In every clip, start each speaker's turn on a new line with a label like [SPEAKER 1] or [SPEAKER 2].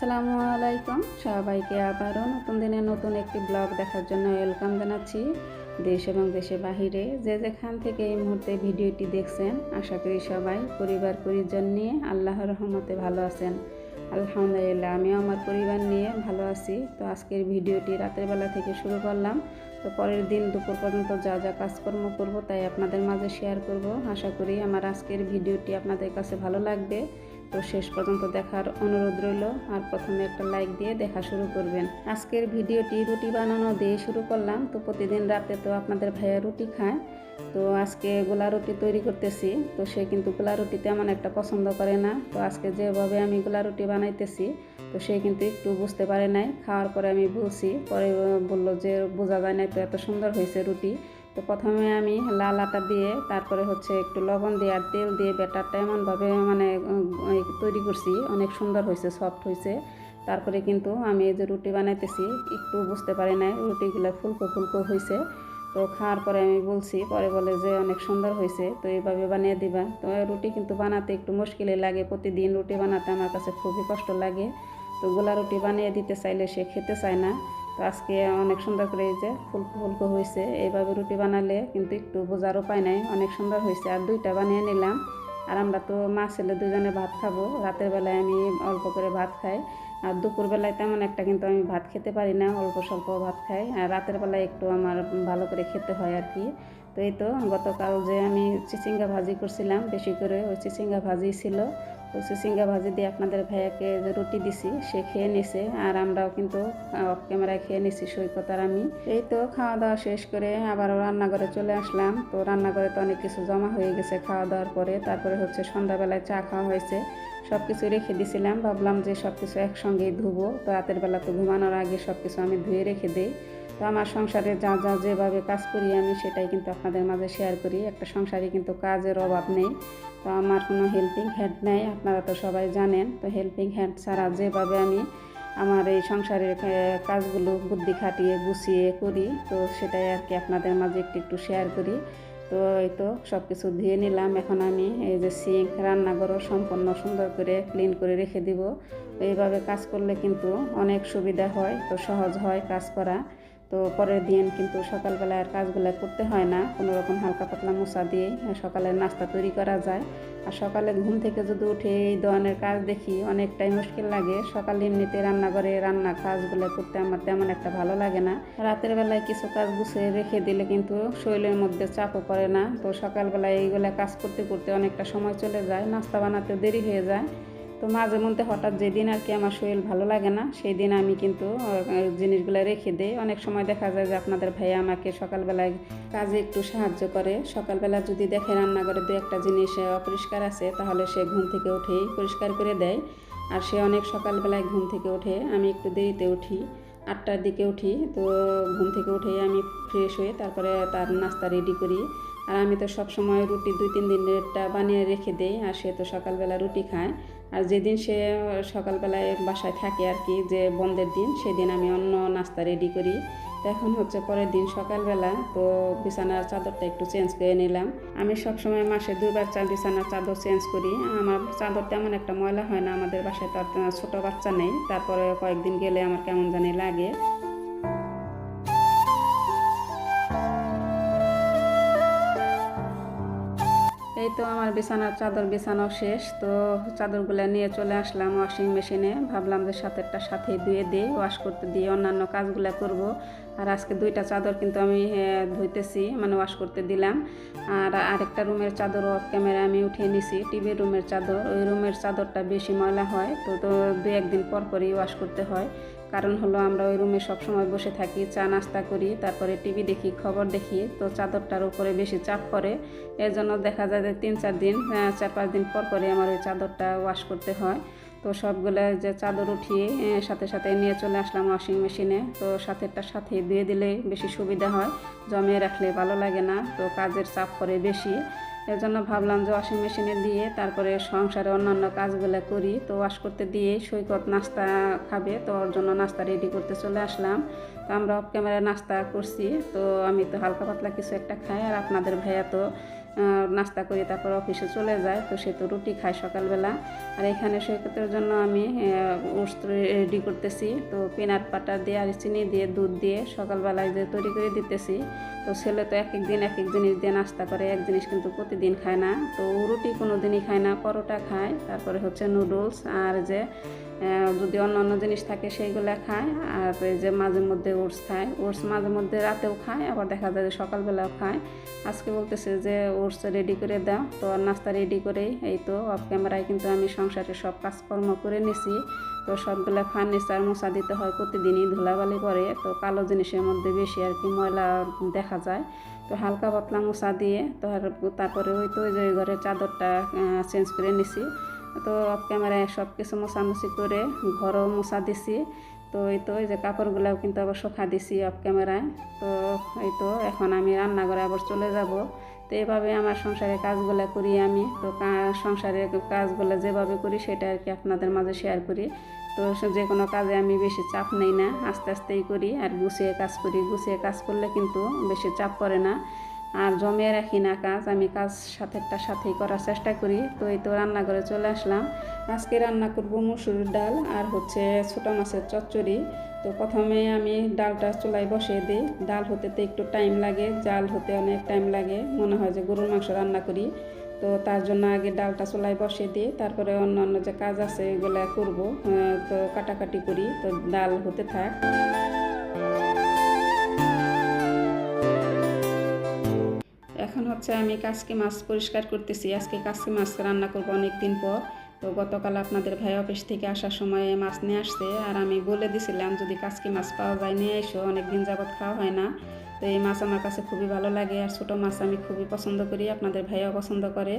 [SPEAKER 1] আসসালামু আলাইকুম। সবাইকে আবারও নতুন দিনে নতুন একটি ব্লগ দেখার জন্য ওয়েলকাম জানাচ্ছি। দেশ এবং দেশের বাহিরে যে যেখান থেকে এই মুহূর্তে ভিডিওটি দেখছেন, আশা করি সবাই পরিবার পরিজন নিয়ে আল্লাহর রহমতে ভালো আছেন। আলহামদুলিল্লাহ, আমিও আমার পরিবার নিয়ে ভালো আছি। তো আজকের ভিডিওটি রাতের বেলা থেকে শুরু করলাম। তো পরের দিন দুপুর পর্যন্ত যা যা কাজকর্ম করব তাই আপনাদের মাঝে শেয়ার করব। আশা করি আমার আজকের ভিডিওটি আপনাদের কাছে ভালো লাগবে। তো শেষ পর্যন্ত দেখার অনুরোধ রইল, আর প্রথমে একটা লাইক দিয়ে দেখা শুরু করবেন। আজকের ভিডিওটি রুটি বানানো দিয়ে শুরু করলাম। তো প্রতিদিন রাতে তো আপনাদের ভাইয়া রুটি খায়। তো আজকে গোলা রুটি তৈরি করতেছি। তো সে কিন্তু গোলা রুটি তেমন একটা পছন্দ করে না। তো আজকে যেভাবে আমি গোলা রুটি বানাইতেছি, তো সে কিন্তু একটু বুঝতে পারে নাই। খাওয়ার পরে আমি বলছি, পরে বলল যে বোঝা যায় না তো এত সুন্দর হয়েছে রুটি। তো প্রথমে আমি লাল আটা দিয়ে, তারপরে হচ্ছে একটু লবণ দিয়ে আর তেল দিয়ে ব্যাটারটা এমনভাবে মানে তৈরি করছি। অনেক সুন্দর হয়েছে সফট হয়েছে। তারপরে কিন্তু আমি এই যে রুটি বানাইতেছি, একটু বুঝতে পারি নাই, রুটিগুলো ফুলকো ফুলকো হয়েছে। তো খাওয়ার পরে আমি বলছি, পরে বলে যে অনেক সুন্দর হয়েছে, তো এইভাবে বানিয়ে দিবা। তো রুটি কিন্তু বানাতে একটু মুশকিলই লাগে, প্রতিদিন রুটি বানাতে আমার কাছে খুবই কষ্ট লাগে। তো গোলা রুটি বানিয়ে দিতে চাইলে সে খেতে চায় না। তো আজকে অনেক সুন্দর করে এই যে ফুলকো ফুলকো হয়েছে। এইভাবে রুটি বানালে কিন্তু একটু বোঝার উপায় নাই, অনেক সুন্দর হয়েছে। আর দুইটা বানিয়ে নিলাম। আর আমরা তো মা ছেলে দুজনে ভাত খাব। রাতের বেলায় আমি অল্প করে ভাত খাই। আর দুপুরবেলায় তেমন একটা কিন্তু আমি ভাত খেতে পারি না, অল্প স্বল্প ভাত খাই। আর রাতের বেলায় একটু আমার ভালো করে খেতে হয় আর কি। তো এই তো গতকাল যে আমি চিচিঙ্গা ভাজি করছিলাম, বেশি করে ওই চিচিঙ্গা ভাজি ছিল। তো সিঙ্গা ভাজি দিয়ে আপনাদের ভাইয়াকে যে রুটি দিছি, সে খেয়ে নিছে আর আমরাও কিন্তু অফ ক্যামেরায় খেয়ে নিছি সৈকত আর আমি। এই তো খাওয়া দাওয়া শেষ করে আবারও রান্নাঘরে চলে আসলাম। তো রান্নাঘরে তো অনেক কিছু জমা হয়ে গেছে খাওয়া দাওয়ার পরে। তারপরে হচ্ছে সন্ধ্যাবেলায় চা খাওয়া হয়েছে। সব কিছু রেখে দিছিলাম। ভাবলাম যে সব কিছু একসঙ্গেই ধুবো। তো রাতের বেলা তো ঘুমানোর আগে সব কিছু আমি ধুয়ে রেখে দিই। তো আমার সংসারে যা যা যেভাবে কাজ করি আমি সেটাই কিন্তু আপনাদের মাঝে শেয়ার করি। একটা সংসারে কিন্তু কাজের অভাব নেই। তো আমার কোনো হেল্পিং হ্যান্ড নেই, আপনারা তো সবাই জানেন। তো হেল্পিং হ্যান্ড ছাড়া যেভাবে আমি আমার এই সংসারের কাজগুলো বুদ্ধি খাটিয়ে, গুছিয়ে করি, তো সেটাই আর কি আপনাদের মাঝে একটু একটু শেয়ার করি। তো এই তো সব কিছু ধুয়ে নিলাম। এখন আমি এই যে সিঙ্ক, রান্নাঘরও সম্পূর্ণ সুন্দর করে ক্লিন করে রেখে দিব। এইভাবে কাজ করলে কিন্তু অনেক সুবিধা হয়, তো সহজ হয় কাজ করা। তো পরের দিন কিন্তু সকালবেলায় আর কাজগুলো করতে হয় না। কোনো রকম হালকা পাতলা মোছা দিয়ে সকালের নাস্তা তৈরি করা যায়। আর সকালে ঘুম থেকে যদি উঠে এই ধরনের কাজ দেখি, অনেকটাই মুশকিল লাগে। সকালে এমনিতে রান্নাঘরে রান্না কাজগুলো করতে আমার তেমন একটা ভালো লাগে না। রাতের বেলায় কিছু কাজ গুছিয়ে রেখে দিলে কিন্তু শরীরের মধ্যে চাপও পড়ে না। তো সকালবেলায় এইগুলো কাজ করতে করতে অনেকটা সময় চলে যায়। নাস্তা বানাতে দেরি হয়ে যায়। তো মাঝে মধ্যে হঠাৎ যেদিন আর কি আমার শরীর ভালো লাগে না সেই দিন আমি কিন্তু জিনিসগুলো রেখে দিই। অনেক সময় দেখা যায় যে আপনাদের ভাইয়া আমাকে সকালবেলায় কাজে একটু সাহায্য করে। সকালবেলা যদি দেখে রান্নাঘরে দু একটা জিনিস অপরিষ্কার আছে, তাহলে সে ঘুম থেকে উঠেই পরিষ্কার করে দেয়। আর সে অনেক সকালবেলায় ঘুম থেকে ওঠে আমি একটু দেরিতে উঠি, আটটার দিকে উঠি। তো ঘুম থেকে উঠেই আমি ফ্রেশ হয়ে তারপরে তার নাস্তা রেডি করি। আর আমি তো সব সময় রুটি দুই তিন দিনেরটা বানিয়ে রেখে দেই, আর সে তো সকালবেলা রুটি খায়। আর যেদিন সে সকালবেলায় বাসায় থাকে আর কি, যে বন্ধের দিন, সেদিন আমি অন্য নাস্তা রেডি করি। এখন হচ্ছে পরের দিন সকালবেলা, তো বিছানার চাদরটা একটু চেঞ্জ করে নিলাম। আমি সবসময় মাসে দুবার চা বিছানার চাদর চেঞ্জ করি। আমার চাদর তেমন একটা ময়লা হয় না, আমাদের বাসায় তার ছোটো বাচ্চা নেই। তারপরে কয়েকদিন গেলে আমার কেমন জানি লাগে। এই তো আমার বিছানার চাদর বিছানো শেষ। তো চাদরগুলো নিয়ে চলে আসলাম ওয়াশিং মেশিনে ভাবলাম যে সাথেরটা সাথে ধুয়ে দিই ওয়াশ করতে দিয়ে অন্যান্য কাজগুলো করব। আর আজকে দুইটা চাদর কিন্তু আমি ধুইতেছি মানে ওয়াশ করতে দিলাম। আর আরেকটা রুমের চাদর অফ ক্যামেরা আমি উঠিয়ে নিছি। টিভির রুমের চাদর, ওই রুমের চাদরটা বেশি ময়লা হয়, তো তো দু একদিন পর পরই ওয়াশ করতে হয়। কারণ হলো আমরা ওই রুমে সবসময় বসে থাকি, চা নাস্তা করি, তারপরে টিভি দেখি, খবর দেখি, তো চাদরটার উপরে বেশি চাপ পড়ে। এর জন্য দেখা যায় যে তিন চার দিন চার পাঁচ দিন পর পরে আমার ওই চাদরটা ওয়াশ করতে হয়। তো সবগুলো যে চাদর উঠিয়ে সাথে সাথে নিয়ে চলে আসলাম ওয়াশিং মেশিনে তো সাথেরটার সাথে ধুয়ে দিলে বেশি সুবিধা হয়, জমিয়ে রাখলে ভালো লাগে না, তো কাজের চাপ পড়ে বেশি। এর জন্য ভাবলাম যে ওয়াশিং মেশিনে দিয়ে তারপরে সংসারে অন্যান্য কাজগুলো করি। তো ওয়াশ করতে দিয়ে সৈকত নাস্তা খাবে, তো ওর জন্য নাস্তা রেডি করতে চলে আসলাম। তো আমরা অফ ক্যামেরায় নাস্তা করছি, তো আমি তো হালকা পাতলা কিছু একটা খাই, আর আপনাদের ভাইয়া তো নাস্তা করে, তারপর অফিসে চলে যায়, তো সে তো রুটি খায় সকালবেলা। আর এখানে সৈকতের জন্য আমি ওটস রেডি করতেছি। তো পিনাট পাটা দিয়ে আর চিনি দিয়ে, দুধ দিয়ে সকালবেলায় যে তৈরি করে দিতেছি। তো ছেলে তো এক এক দিন এক এক জিনিস দিয়ে নাস্তা করে, এক জিনিস কিন্তু প্রতিদিন খায় না। তো রুটি কোনো দিনই খায় না, পরোটা খায়, তারপরে হচ্ছে নুডলস, আর যে যদি অন্য অন্য জিনিস থাকে সেইগুলো খায়, আর এই যে মাঝে মধ্যে ওটস খায়, ওটস মাঝে মধ্যে রাতেও খায়, আবার দেখা যায় যে সকালবেলাও খায়। আজকে বলতেছে যে ওটস রেডি করে দাও, তো নাস্তা রেডি করেই, এই তো অফ ক্যামেরায় কিন্তু আমি সংসারে সব কাজকর্ম করে নিছি। তো সবগুলো ফার্নিচার মশা দিতে হয়, প্রতিদিনই ধুলাবালি করে, তো কালো জিনিসের মধ্যে বেশি আর কি ময়লা দেখা যায়। তো হালকা পাতলা মশা দিয়ে, তো তারপরে ওই তো ওই যে ঘরের চাদরটা চেঞ্জ করে নিছি। তো অফ ক্যামেরায় সব কিছু মোছামুছি করে ঘরও মোছা দিছি। তো এই তো, এই যে কাপড়গুলোও কিন্তু আবার শুকা দিছি অফ ক্যামেরায়। তো এই তো, এখন আমি রান্নাঘরে আবার চলে যাব। তো এইভাবে আমার সংসারের কাজগুলো করি আমি। তো সংসারের কাজগুলো যেভাবে করি সেটা আর কি আপনাদের মাঝে শেয়ার করি। তো যে কোনো কাজে আমি বেশি চাপ নেই না, আস্তে আস্তেই করি আর গুছিয়ে কাজ করি। গুছিয়ে কাজ করলে কিন্তু বেশি চাপ পড়ে না। আর জমিয়ে রাখি না কাজ, আমি কাজ সাথেটা সাথেই করার চেষ্টা করি। তো এই তো রান্নাঘরে চলে আসলাম। আজকে রান্না করব মুসুরির ডাল আর হচ্ছে ছোটো মাছের চচ্চড়ি। তো প্রথমে আমি ডালটা চুলায় বসিয়ে দিই। ডাল হতে তো একটু টাইম লাগে, জাল হতে অনেক টাইম লাগে। মনে হয় যে গরুর মাংস রান্না করি। তো তার জন্য আগে ডালটা চুলায় বসিয়ে দিই। তারপরে অন্য অন্য যে কাজ আছে, এগুলো করব। তো কাটাকাটি করি। তো ডাল হতে থাক। এখন হচ্ছে আমি কাজকে মাছ পরিষ্কার করতেছি। আজকে কাজকে মাছ রান্না করব অনেক দিন পর। তো গতকাল আপনাদের ভাই অফিস থেকে আসার সময় মাছ নিয়ে আসছে। আর আমি বলে দিছিলাম, যদি কাজকে মাছ পাওয়া যায়, নিয়ে এসো। অনেক দিন যাবৎ খাওয়া হয় না। তো এই মাছ আমার কাছে খুবই ভালো লাগে। আর ছোটো মাছ আমি খুবই পছন্দ করি, আপনাদের ভাইও পছন্দ করে।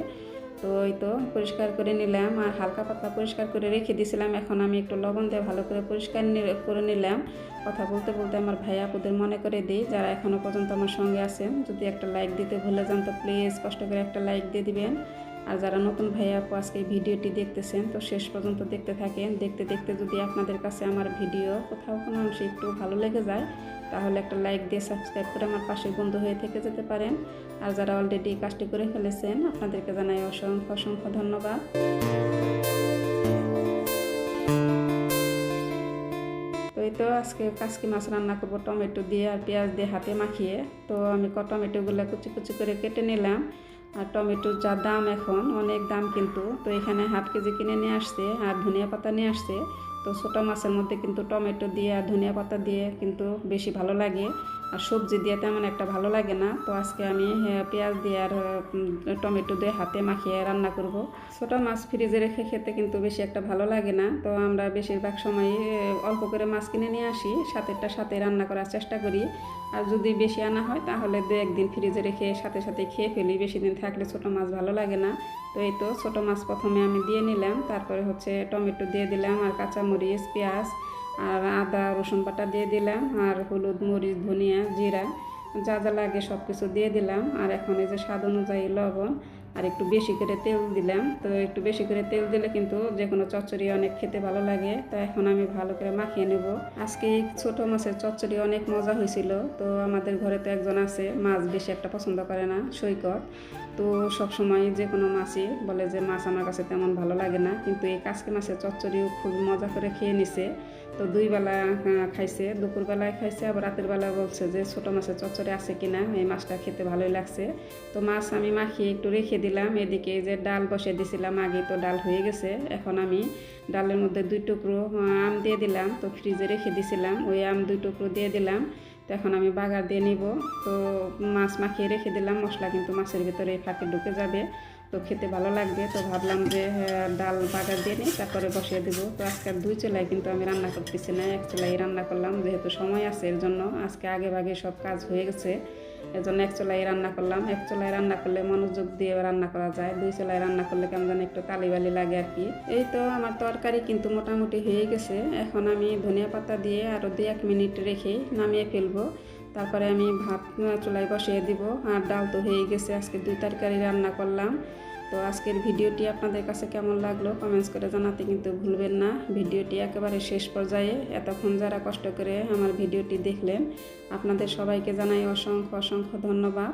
[SPEAKER 1] তো ওই তো পরিষ্কার করে নিলাম আর হালকা পাতলা পরিষ্কার করে রেখে দিয়েছিলাম এখন আমি একটু লবণ দিয়ে ভালো করে পরিষ্কার করে নিলাম। কথা বলতে বলতে আমার ভাই আপুদের মনে করে দিই, যারা এখনও পর্যন্ত আমার সঙ্গে আছেন, যদি একটা লাইক দিতে ভুলে যান তো প্লিজ কষ্ট করে একটা লাইক দিয়ে দিবেন। আর যারা নতুন ভাই আপু আজকে ভিডিওটি দেখতেছেন, তো শেষ পর্যন্ত দেখতে থাকেন। দেখতে দেখতে যদি আপনাদের কাছে আমার ভিডিও কোথাও কোনো অংশে একটু ভালো লেগে যায় তাহলে একটা লাইক দিয়ে সাবস্ক্রাইব করে আমার পাশে বন্ধু হয়ে থেকে যেতে পারেন। আর যারা অলরেডি কাজটি করে ফেলেছেন, আপনাদেরকে জানাই অসংখ্য অসংখ্য ধন্যবাদ। তো এই তো আজকে কাসকি মাছ রান্না করব, টমেটো দিয়ে আর পেঁয়াজ দিয়ে হাতে মাখিয়ে। তো আমি ক টমেটোগুলো কুচি কুচি করে কেটে নিলাম। আর টমেটোর যা দাম এখন, অনেক দাম কিন্তু। তো এখানে হাফ কেজি কিনে নিয়ে আসছে আর ধনিয়া পাতা নিয়ে আসছে। তো ছোটো মাছের মধ্যে কিন্তু টমেটো দিয়ে আর ধনিয়া পাতা দিয়ে কিন্তু বেশি ভালো লাগে। আর সবজি দিয়ে তেমন একটা ভালো লাগে না। তো আজকে আমি আহ, পেঁয়াজ দিয়ে আর টমেটো দিয়ে হাতে মাখিয়ে রান্না করব। ছোটো মাছ ফ্রিজে রেখে খেতে কিন্তু বেশি একটা ভালো লাগে না। তো আমরা বেশিরভাগ সময়ই আহ, অল্প করে মাছ কিনে নিয়ে আসি। সাথেরটা সাথে রান্না করার চেষ্টা করি। আর যদি বেশি আনা হয় তাহলে দু একদিন ফ্রিজে রেখে সাথে সাথে খেয়ে ফেলি। বেশি দিন থাকলে ছোটো মাছ ভালো লাগে না। তো এই তো ছোটো মাছ প্রথমে আমি দিয়ে নিলাম। তারপরে হচ্ছে টমেটো দিয়ে দিলাম আর কাঁচামরিচ পেঁয়াজ আর আদা, রসুন বাটা দিয়ে দিলাম আর হলুদ, মরিচ, ধনিয়া, জিরা, যা যা লাগে সব কিছু দিয়ে দিলাম। আর এখন এই যে স্বাদ অনুযায়ী লবণ আর একটু বেশি করে তেল দিলাম। তো একটু বেশি করে তেল দিলে কিন্তু যে কোনো চচ্চড়ি অনেক খেতে ভালো লাগে। তো এখন আমি ভালো করে মাখিয়ে নেব। আজকে এই ছোটো মাছের চচ্চড়ি অনেক মজা হয়েছিল। তো আমাদের ঘরে তো একজন আছে, মাছ বেশি একটা পছন্দ করে না, সৈকত। তো সব সময় যে কোনো মাছই বলে যে, মাছ আমার কাছে তেমন ভালো লাগে না। কিন্তু এই কাসকি মাছের চচ্চড়িও খুব মজা করে খেয়ে নিছে। তো দুই বেলা আহ, খাইছে। দুপুরবেলায় খাইছে আবার রাতের বেলা বলছে যে ছোটো মাছের চচ্চড়ি আছে কিনা। এই মাছটা খেতে ভালোই লাগছে। তো মাছ আমি মাখিয়ে একটু রেখে দিলাম। এদিকে যে ডাল বসে দিছিলাম আগে তো ডাল হয়ে গেছে। এখন আমি ডালের মধ্যে দুই টুকরো আম দিয়ে দিলাম। তো ফ্রিজে রেখে দিছিলাম। ওই আম দুই টুকরো দিয়ে দিলাম। তো এখন আমি বাগার দিয়ে নিব। তো মাছ মাখিয়ে রেখে দিলাম। মশলা কিন্তু মাছের ভিতরে ফাঁকে ঢুকে যাবে। তো খেতে ভালো লাগবে। তো ভাবলাম যে হ্যাঁ, ডাল বাগার দিয়ে নিই তারপরে বসিয়ে দেবো। তো আজকে দুই চুলায় কিন্তু আমি রান্না করতেছি না এক চুলাই রান্না করলাম যেহেতু সময় আছে এর জন্য। আজকে আগে ভাগে সব কাজ হয়ে গেছে এর জন্য এক চুলাই রান্না করলাম। এক চুলাই রান্না করলে মনোযোগ দিয়ে রান্না করা যায় দুই চুলাই রান্না করলে কেমন যেন একটু তালিবালি লাগে আর কি। এই তো আমার তরকারি কিন্তু মোটামুটি হয়ে গেছে। এখন আমি ধনিয়া পাতা দিয়ে আরও দু এক মিনিট রেখে নামিয়ে ফেলব। তারপরে আমি ভাত চুলায় বসিয়ে দিব। আর ডাল তো হয়ে গেছে, আজকে দুই তরকারি রান্না করলাম। তো আজকের ভিডিওটি আপনাদের কাছে কেমন লাগল কমেন্টস করে জানাতে কিন্তু ভুলবেন না। ভিডিওটি একেবারে শেষ পর্যায়ে এতক্ষণ যারা কষ্ট করে আমার ভিডিওটি দেখলেন, আপনাদের সবাইকে জানাই অসংখ্য অসংখ্য ধন্যবাদ।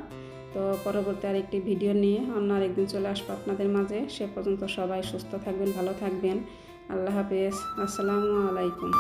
[SPEAKER 1] তো পরবর্তী আরেকটি ভিডিও নিয়ে অন্য আরেকদিন চলে আসব আপনাদের মাঝে। সে পর্যন্ত সবাই সুস্থ থাকবেন, ভালো থাকবেন। আল্লাহ হাফেজ। আসসালামু আলাইকুম।